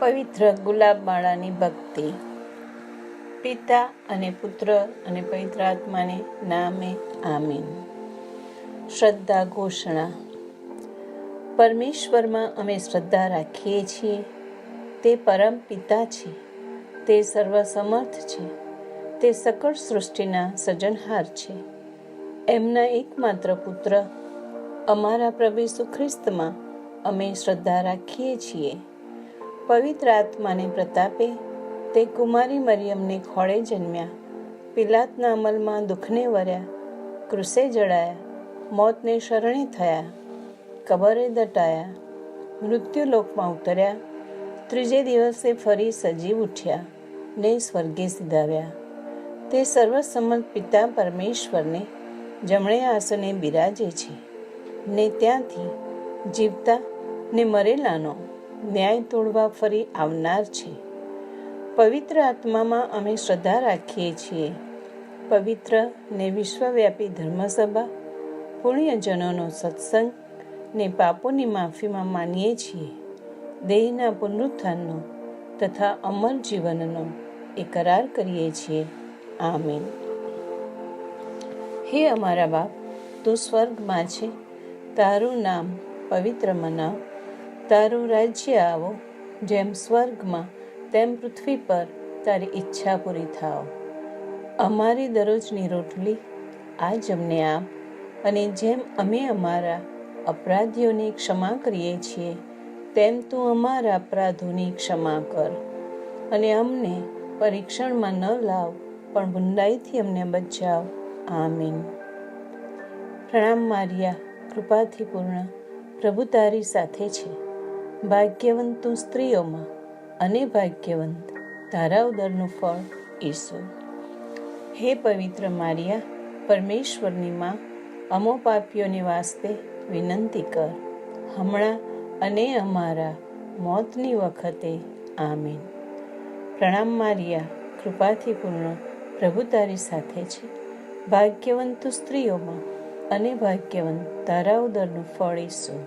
પવિત્ર ગુલાબમાળાની ભક્તિ. પિતા અને પુત્ર અને પવિત્ર આત્માને નામે આમીન. શ્રદ્ધા ઘોષણા. પરમેશ્વરમાં અમે શ્રદ્ધા રાખીએ છીએ. તે પરમ પિતા છે. તે સર્વસમર્થ છે. તે સકળ સૃષ્ટિના સર્જનહાર છે. એમના એકમાત્ર પુત્ર, અમારા પ્રભુ ખ્રિસ્તમાં અમે શ્રદ્ધા રાખીએ છીએ. પવિત્ર આત્માને પ્રતાપે તે કુમારી મરિયમને ખોળે જન્મ્યા. પિલાતના અમલમાં દુઃખને વર્યા કૃષે જડાયા, મોતને શરણે થયા, કબરે દટાયા મૃત્યુલોકમાં ઉતર્યા. ત્રીજે દિવસે ફરી સજીવ ઉઠ્યા ને સ્વર્ગે સિધાવ્યા. તે સર્વસંમત પિતા પરમેશ્વરને જમણે આસને બિરાજે છે ને ત્યાંથી જીવતા ને મરેલાનો ન્યાય તોડવા ફરી આવનાર છે. પવિત્ર આત્મામાં અમે શ્રદ્ધા રાખીએ છીએ. પવિત્ર ને વિશ્વવ્યાપી ધર્મસભા, પુણ્યજનોનો સત્સંગ ને પાપોની માફીમાં માનીએ છીએ. દેહના પુનરુત્થાનનો તથા અમર જીવનનો એ કરાર કરીએ છીએ. આમીન. હે અમારા બાપ, તું સ્વર્ગમાં છે. તારું નામ પવિત્ર મનાવ. તારું રાજ્ય આવો, જેમ સ્વર્ગમાં, તેમ પૃથ્વી પર તારી ઈચ્છા પૂરી થાવ અમારી દરરોજની રોટલી આજ અમને આપ, અને જેમ અમે અમારા અપરાધીઓની ક્ષમા કરીએ છીએ, તેમ તું અમારા અપરાધોની ક્ષમા કર. અને અમને પરીક્ષણમાં ન લાવ, પણ બુંદાઈથી અમને બચાવ. આમીન. પ્રણામ મારિયા, કૃપાથી પૂર્ણ, પ્રભુ તારી સાથે છે. ભાગ્યવંત તું સ્ત્રીઓમાં અને ભાગ્યવંત તારા ઉદરનું ફળ ઈસુ. હે પવિત્ર મારિયા, પરમેશ્વરની માં, અમો પાપીઓને વાસ્તે વિનંતી કર. હમણાં અને અમારા મોતની વખતે આમીન. પ્રણામ મારિયા, કૃપાથી પૂર્ણ પ્રભુ તારી સાથે છે. ભાગ્યવંત સ્ત્રીઓમાં અને ભાગ્યવંત તારા ઉદરનું ફળ ઈસુ.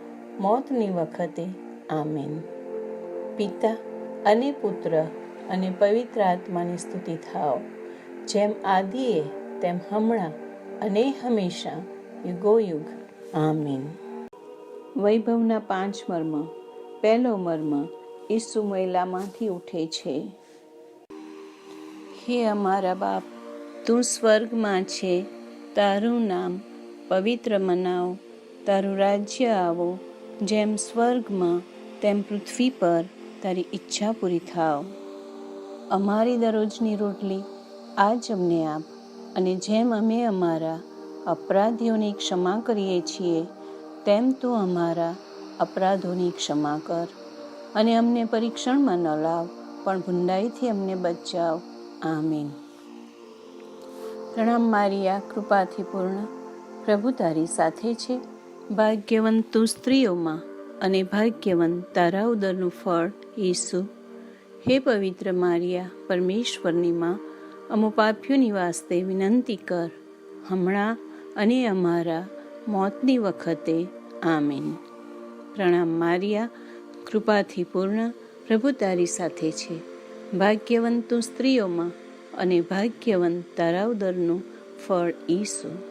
મોતની વખતે. આમીન. પિતા અને પુત્ર અને પવિત્ર આત્માની સ્તુતિ થાવ જેમ આદિએ, તેમ હમણાં અને હંમેશા, યુગો યુગ. આમીન. વૈભવના પાંચ મર્મ. પહેલો મર્મ ઈસુ મહિલામાંથી ઉઠે છે. હે અમારા બાપ, તું સ્વર્ગમાં છે. તારું નામ પવિત્ર મનાવ. તારું રાજ્ય આવો. જેમ સ્વર્ગમાં, તેમ પૃથ્વી પર તારી ઈચ્છા પૂરી થાવ. અમારી દરરોજની રોટલી આજ અમને આપ અને જેમ અમે અમારા અપરાધીઓની ક્ષમા કરીએ છીએ, તેમ તું અમારા અપરાધોની ક્ષમા કર અને અમને પરીક્ષણમાં ન લાવ, પણ ભૂંડાઈથી અમને બચાવ. આમીન. પ્રણામ મારિયા કૃપાથી પૂર્ણ પ્રભુ તારી સાથે છે. ભાગ્યવંત તું સ્ત્રીઓમાં અને ભાગ્યવંત તારા ઉદરનું ફળ ઈસુ. હે પવિત્ર મારિયા, પરમેશ્વરની માં, અમો પાપીઓની વાસ્તે વિનંતી કર. હમણાં અને અમારા મોતની વખતે, આમીન. પ્રણામ મારિયા, કૃપાથી પૂર્ણ, પ્રભુ તારી સાથે છે. ભાગ્યવંત તું સ્ત્રીઓમાં અને ભાગ્યવંત તારા ઉદરનું ફળ ઈસુ.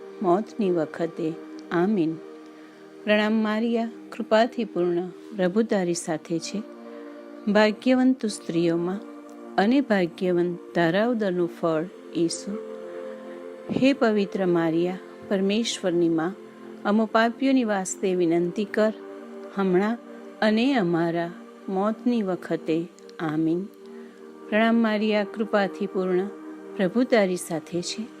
મોતની વખતે. આમીન. પ્રણામ મારિયા, કૃપાથી પૂર્ણ પ્રભુ સાથે છે. ભાગ્યવંત સ્ત્રીઓમાં અને ભાગ્યવંત ધારાવદરનું ફળ ઈસુ. હે પવિત્ર મારિયા, પરમેશ્વરની માં, અમો પાપીઓની વાસ્તે વિનંતી કર. હમણાં અને અમારા મોતની વખતે. આમીન. પ્રણામ મારિયા, કૃપાથી પૂર્ણ પ્રભુ તારી સાથે છે.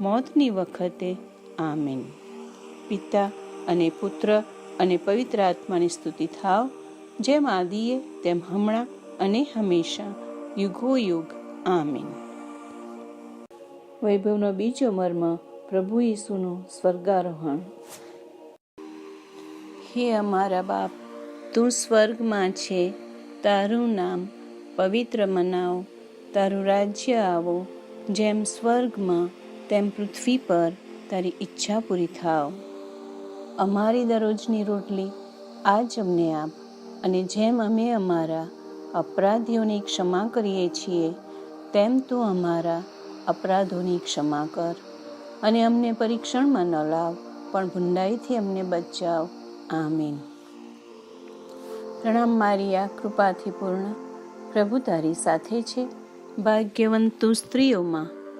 મોતની વખતે, આમીન. પિતા અને પુત્ર અને પવિત્ર આત્માની સ્તુતિ થાવ, જેમ આદિએ, તેમ હમણાં અને હંમેશા યુગો યુગ આમીન. વૈભવનો બીજો મર્મ પ્રભુ ઈસુનું સ્વર્ગારોહણ. હે અમારા બાપ, તું સ્વર્ગમાં છે, તારું નામ પવિત્ર મનાવો, તારું રાજ્ય આવો, જેમ સ્વર્ગમાં તેમ પૃથ્વી પર તારી ઈચ્છા પૂરી થાવ અમારી દરરોજની રોટલી આજ અમને આપ અને જેમ અમે અમારા અપરાધીઓની ક્ષમા કરીએ છીએ તેમ તું અમારા અપરાધોની ક્ષમા કર અને અમને પરીક્ષણમાં ન લાવ પણ ભૂંડાઈથી અમને બચાવ આમીન પ્રણામ મારિયા કૃપાથી પૂર્ણ પ્રભુ તારી સાથે છે ભાગ્યવંતુ સ્ત્રીઓમાં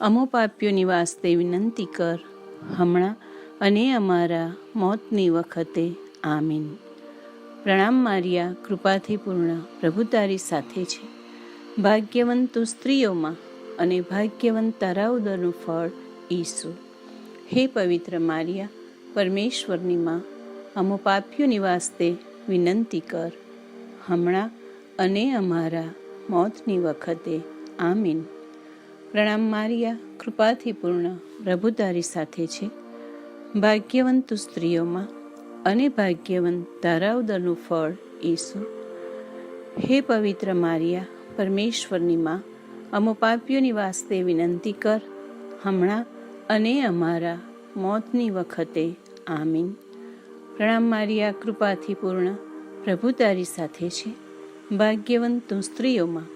અમો પાપ્યોની વાસ્તે વિનંતી કર. હમણાં અને અમારા મોતની વખતે આમીન. પ્રણામ મારિયા, કૃપાથી પૂર્ણ, પ્રભુ તારી સાથે છે. ભાગ્યવંત તું સ્ત્રીઓમાં અને ભાગ્યવંત તારા ઉદરનું ફળ ઈસુ. હે પવિત્ર મારિયા, પરમેશ્વરની માં, અમો પાપ્યોની વાસ્તે વિનંતી કર. હમણાં અને અમારા મોતની વખતે આમીન. પ્રણામ મારિયા, કૃપાથી પૂર્ણ પ્રભુ સાથે છે. ભાગ્યવંત સ્ત્રીઓમાં અને ભાગ્યવંત ધારાવદરનું ફળ ઈસુ. હે પવિત્ર મારિયા, પરમેશ્વરની માં, અમો પાપીઓની વાસ્તે વિનંતી કર, હમણાં અને અમારા મોતની વખતે, આમીન. પ્રણામ મારિયા, કૃપાથી પૂર્ણ પ્રભુ તારી સાથે છે. ભાગ્યવંત સ્ત્રીઓમાં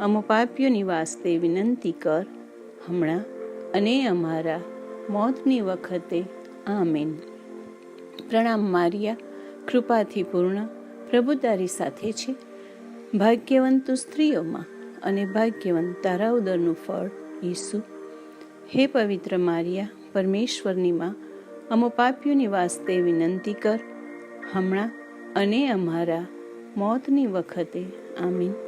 અમો પાપ્યોની વાસ્તે વિનંતી કર. હમણાં અને અમારા મોતની વખતે, આમેન. પ્રણામ મારિયા, કૃપાથી પૂર્ણ. પ્રભુ તારી સાથે છે. ભાગ્યવંત તું સ્ત્રીઓમાં અને ભાગ્યવંત તારા ઉદરનું ફળ, ઈસુ. હે પવિત્ર મારિયા, પરમેશ્વરની માં, અમો પાપ્યોની વાસ્તે વિનંતી કર. હમણાં અને અમારા મોતની વખતે, આમીન.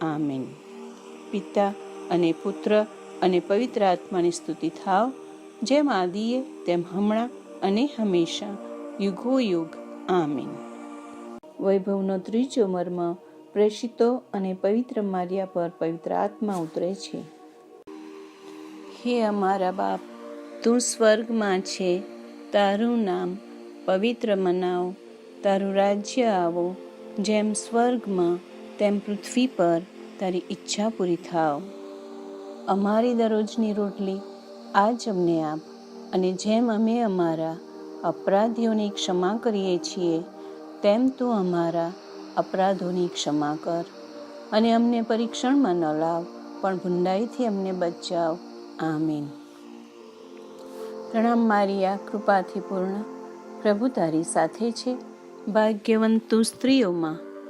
આમીન. પિતા અને પુત્ર અને પવિત્ર આત્માની સ્તુતિ થાવ, જેમ આદિએ, તેમ હમણાં અને હંમેશા યુગો યુગ આમીન. વૈભવનો ત્રીજો મર્મ પ્રેષિતો અને પવિત્ર માર્યા પર પવિત્ર આત્મા ઉતરે છે. હે અમારા બાપ, તું સ્વર્ગમાં છે, તારું નામ પવિત્ર મનાવો, તારું રાજ્ય આવો, જેમ સ્વર્ગમાં તેમ પૃથ્વી પર તારી ઈચ્છા પૂરી થાવ. અમારી દરરોજની રોટલી આજ અમને આપ અને જેમ અમે અમારા અપરાધીઓની ક્ષમા કરીએ છીએ, તેમ તું અમારા અપરાધોની ક્ષમા કર અને અમને પરીક્ષણમાં ન લાવ, પણ ભૂંડાઈથી અમને બચાવ. આમીન. પ્રણામ મારિયા કૃપાથી પૂર્ણ. પ્રભુ તારી સાથે છે. ભાગ્યવંતુ સ્ત્રીઓમાં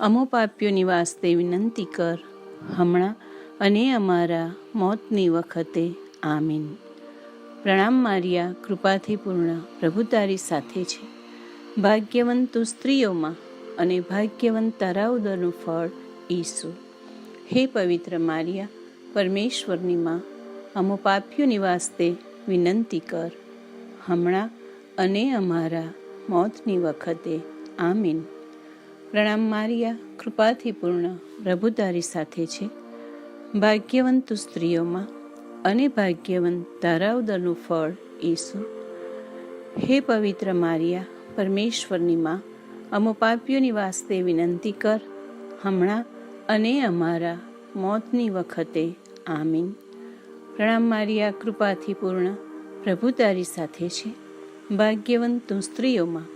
અમો પાપ્યોની વાસ્તે વિનંતી કર. હમણાં અને અમારા મોતની વખતે આમીન. પ્રણામ મારિયા, કૃપાથી પૂર્ણ. પ્રભુ તારી સાથે છે. ભાગ્યવંત તું સ્ત્રીઓમાં અને ભાગ્યવંત તારા ઉદરનું ફળ ઈસુ. હે પવિત્ર મારિયા, પરમેશ્વરની માં, અમો પાપ્યોની વાસ્તે વિનંતી કર. હમણાં અને અમારા મોતની વખતે આમીન. પ્રણામ મારિયા, કૃપાથી પૂર્ણ પ્રભુ તારી સાથે છે. ભાગ્યવંત સ્ત્રીઓમાં અને ભાગ્યવંત તારા ઉદરનું ફળ ઈસુ. હે પવિત્ર મારિયા, પરમેશ્વરની માં, અમો પાપીઓની વાસ્તે વિનંતી કર. હમણાં અને અમારા મોતની વખતે, આમીન. પ્રણામ મારિયા, કૃપાથી પૂર્ણ પ્રભુ તારી સાથે છે. ભાગ્યવંત સ્ત્રીઓમાં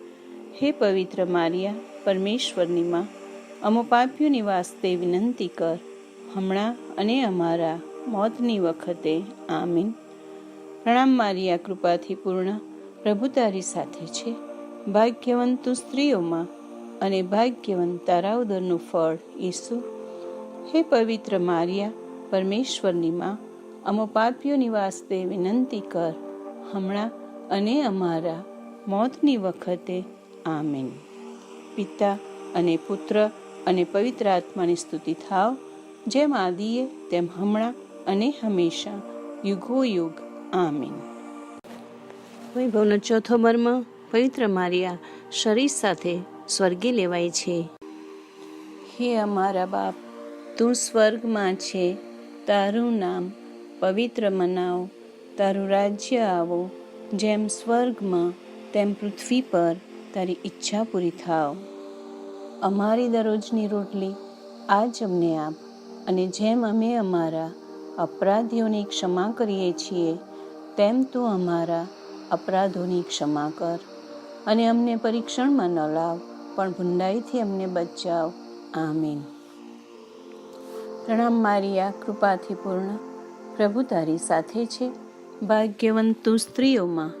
હે પવિત્ર મારિયા, પરમેશ્વરની માં, અમો પાપ્યોની વાસ્તે વિનંતી કર. હમણાં અને અમારા મોતની વખતે, આમીન. પ્રણામ મારિયા, કૃપાથી પૂર્ણ, પ્રભુ તારી સાથે છે. ભાગ્યવંત સ્ત્રીઓમાં અને ભાગ્યવંત તારા ઉદરનું ફળ ઈસુ. હે પવિત્ર મારિયા, પરમેશ્વરની માં, અમો પાપીઓની વાસ્તે વિનંતી કર. હમણાં અને અમારા મોતની વખતે આમીન. પિતા અને પુત્ર અને પવિત્ર આત્માની સ્તુતિ થાવ. જેમ આદિએ તેમ હમણાં અને હંમેશા યુગો યુગ. આમીન. વૈભવનો ચોથો મર્મ પવિત્ર મારિયા શરીર સાથે સ્વર્ગે લેવાય છે. હે અમારા બાપ તું સ્વર્ગમાં છે. તારું નામ પવિત્ર મનાવો. તારું રાજ્ય આવો. જેમ સ્વર્ગમાં તેમ પૃથ્વી પર તારી ઈચ્છા પૂરી થાવ. અમારી દરરોજની રોટલી આજ અમને આપ અને જેમ અમે અમારા અપરાધીઓની ક્ષમા કરીએ છીએ, તેમ તું અમારા અપરાધોની ક્ષમા કર અને અમને પરીક્ષણમાં ન લાવ, પણ ભૂંડાઈથી અમને બચાવ. આમીન. પ્રણામ મારિયા કૃપાથી પૂર્ણ. પ્રભુ તારી સાથે છે. ભાગ્યવંતુ સ્ત્રીઓમાં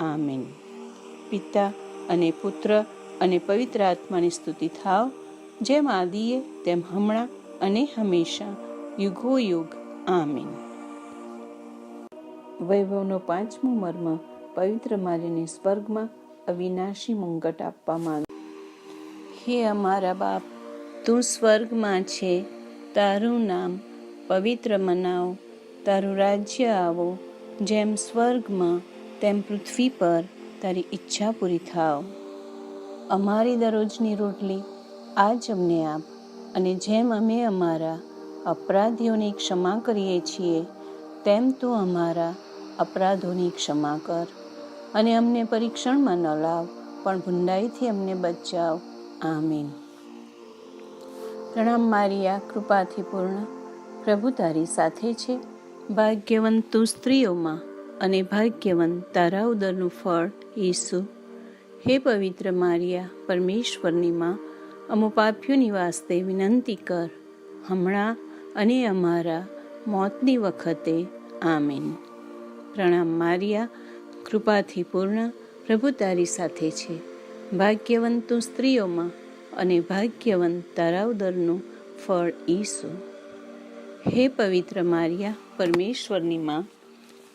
આમીન. પિતા અને પુત્ર અને પવિત્ર આત્માની સ્તુતિ થાવ, જેમ આદિએ તેમ હમણાં અને હંમેશા, યુગો યુગ. આમીન. વૈભવનો પાંચમો મર્મ પવિત્ર મારીને સ્વર્ગમાં અવિનાશી મુંગટ આપવામાં આવ્યું હે અમારા બાપ, તું સ્વર્ગમાં છે, તારું નામ પવિત્ર મનાવો, તારું રાજ્ય આવો, જેમ સ્વર્ગમાં તેમ પૃથ્વી પર તારી ઈચ્છા પૂરી થાવ. અમારી દરરોજની રોટલી આજ અમને આપ અને જેમ અમે અમારા અપરાધીઓની ક્ષમા કરીએ છીએ, તેમ તું અમારા અપરાધોની ક્ષમા કર અને અમને પરીક્ષણમાં ન લાવ, પણ ભૂંડાઈથી અમને બચાવ. આમીન. પ્રણામ મારિયા કૃપાથી પૂર્ણ. પ્રભુ તારી સાથે છે. ભાગ્યવંતુ સ્ત્રીઓમાં અને ભાગ્યવંત તારા ઉદરનું ફળ ઈસુ. હે પવિત્ર મારિયા, પરમેશ્વરની માં, અમો પાપ્યુની વાસ્તે વિનંતી કર. હમણાં અને અમારા મોતની વખતે, આમીન. પ્રણામ મારિયા, કૃપાથી પૂર્ણ, પ્રભુ તારી સાથે છે. ભાગ્યવંત તું સ્ત્રીઓમાં અને ભાગ્યવંત તારા ઉદરનું ફળ ઈસુ. હે પવિત્ર મારિયા, પરમેશ્વરની માં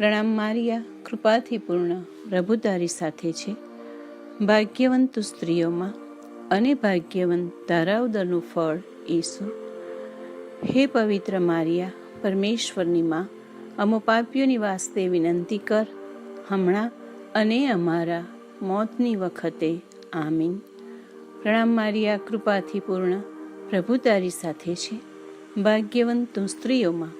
પ્રણામ મારિયા, કૃપાથી પૂર્ણ પ્રભુ સાથે છે. ભાગ્યવંત સ્ત્રીઓમાં અને ભાગ્યવંત તારા ઉદરનું ફળ ઈસુ. હે પવિત્ર મારિયા, પરમેશ્વરની માં, અમો પાપીઓની વાસ્તે વિનંતી કર, હમણાં અને અમારા મોતની વખતે, આમીન. પ્રણામ મારિયા, કૃપાથી પૂર્ણ પ્રભુ તારી સાથે છે. ભાગ્યવંત સ્ત્રીઓમાં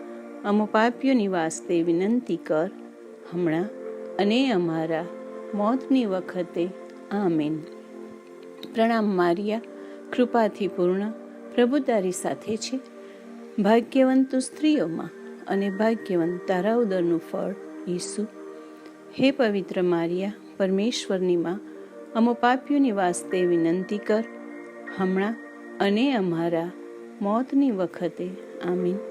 અમો પાપ્યોની વાસ્તે વિનંતી કર. હમણાં અને અમારા મોતની વખતે, આમેન. પ્રણામ મારિયા, કૃપાથી પૂર્ણ, પ્રભુ તારી સાથે છે. ભાગ્યવંત સ્ત્રીઓમાં અને ભાગ્યવંત તારા ઉદરનું ફળ, ઈસુ. હે પવિત્ર મારિયા, પરમેશ્વરની માં, અમો પાપ્યોની વાસ્તે વિનંતી કર. હમણાં અને અમારા મોતની વખતે, આમીન.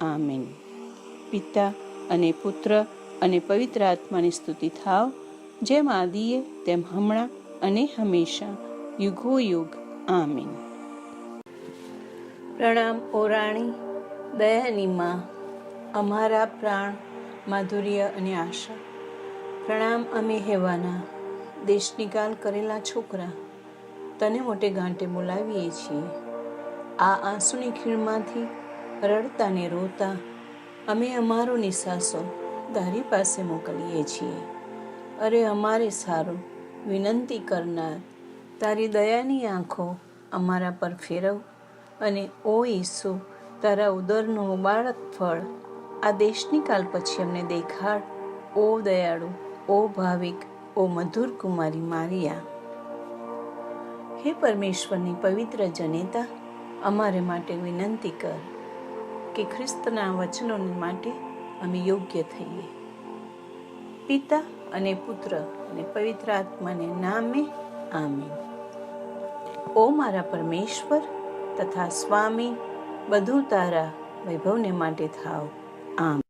આમીન. પિતા અને પુત્ર અને પવિત્ર આત્માની સ્તુતિ થાવ, જેમ આદિએ તેમ હમણાં અને હંમેશા યુગો યુગ આમીન. પ્રણામ, ઓ રાણી દયાની માં, અમારા પ્રાણ, માધુર્ય અને આશા. પ્રણામ, અમે હેવાના દેશ નિકાલ કરેલા છોકરા. તને મોટે ગાંઠે બોલાવીએ છીએ. આ આંસુની ખીણમાંથી રડતા ને રોતા અમે અમારો નિસાસો તારી પાસે મોકલીએ છીએ. અરે અમારે સારું, વિનંતી કરનાર, તારી દયાની આંખો અમારા પર ફેરવ અને ઓ ઈસુ, તારા ઉદરનું બાળક ફળ, આ દેશની કાલ પછી અમને દેખાડ, ઓ દયાળુ, ઓ ભાવિક, ઓ મધુર કુમારી મારિયા. હે પરમેશ્વરની પવિત્ર જનેતા, અમારે માટે વિનંતી કર. કે ખ્રિસ્તના વચનો માટે અમે યોગ્ય થઈએ. પિતા અને પુત્ર અને પવિત્ર આત્માને નામે આમીન. ઓ મારા પરમેશ્વર તથા સ્વામી, બધું તારા વૈભવને માટે થાવ. આમ.